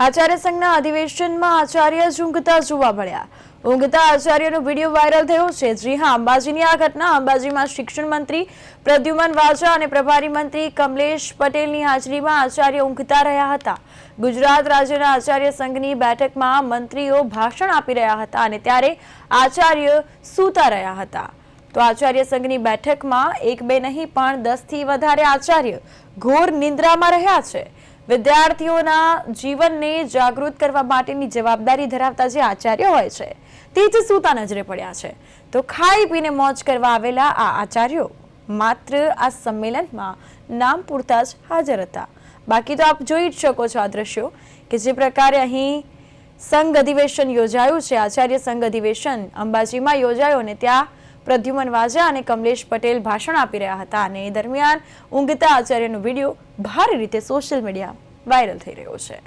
આચાર્ય સંઘના અધિવેશનમાં આચાર્ય જ જોવા મળ્યા. ઊંઘતા આચાર્યનો વીડિયો વાયરલ થયો છે. જી હા, અંબાજીની આ ઘટના અંબાજીમાં શિક્ષણ મંત્રી પ્રદ્યુમન વાજા અને પ્રભારી મંત્રી કમલેશ પટેલની હાજરીમાં આચાર્ય ઊંઘતા રહ્યા હતા. ગુજરાત રાજ્યના આચાર્ય સંઘની બેઠકમાં મંત્રીઓ ભાષણ આપી રહ્યા હતા અને ત્યારે આચાર્ય સૂતા રહ્યા હતા. તો આચાર્ય સંઘની બેઠકમાં એક બે નહીં પણ દસથી વધારે આચાર્ય ઘોર નિંદ્રામાં રહ્યા છે. વિદ્યાર્થીઓના જીવનને જાગૃત કરવા માટેની જવાબદારી ધરાવતા જે આચાર્ય હોય છે, તે જ સૂતા નજરે પડ્યા છે. તો ખાઈ પીને મોજ કરવા આવેલા આ આચાર્યો માત્ર આ સંમેલનમાં નામ પૂરતા જ હાજર હતા. બાકી તો આપ જોઈ જ શકો છો આ દ્રશ્યો કે જે પ્રકારે અહીં સંઘ અધિવેશન યોજાયું છે. આચાર્ય સંઘ અધિવેશન અંબાજીમાં યોજાયો અને ત્યાં પ્રદ્યુમન વાજા અને કમલેશ પટેલ ભાષણ આપી રહ્યા હતા. અને એ દરમિયાન ઊંઘતા આચાર્યનો વીડિયો ભારે રીતે સોશિયલ મીડિયા વાયરલ થઈ રહ્યો છે.